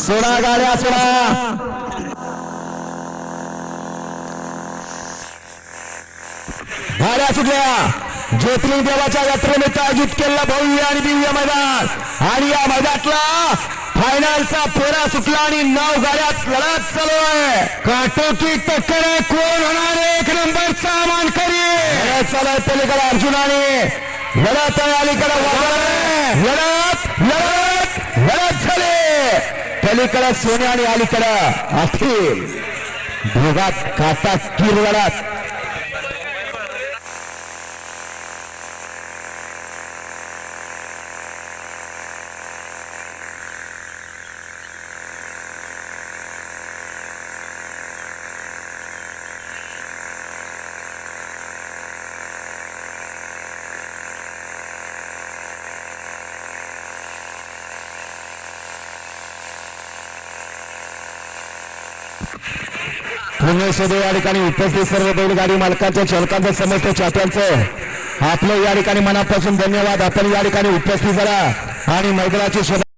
सोडा गाड्या सोडा. गाड्या सुटल्या. ज्योतिर्लिंग देवाच्या यात्रेनिमित्त आयोजित केलेला भव्य आणि दिव्य मैदान. आणि या मैदानातला फायनलचा फेरा सुटला आणि नऊ गाड्यात लढत चालू आहे. काटोकी टक्कर आहे कोण होणार एक नंबरचा मानकरी? लढत चालू आहे पलीकडे अर्जुनाने लढत आहे अलीकडे लढत लढत लढत झाली. पलीकडे सोने आणि अलीकडे. अखिल भागात काटा किरवडात लढत पुण्यशोधे या ठिकाणी उपस्थित सर्व बैलगाडी मालकांच्या चालकांचं समस्त चाट्यांचं आपलं या ठिकाणी मनापासून धन्यवाद. आपण या ठिकाणी उपस्थित झाला आणि मैदानाची शोभा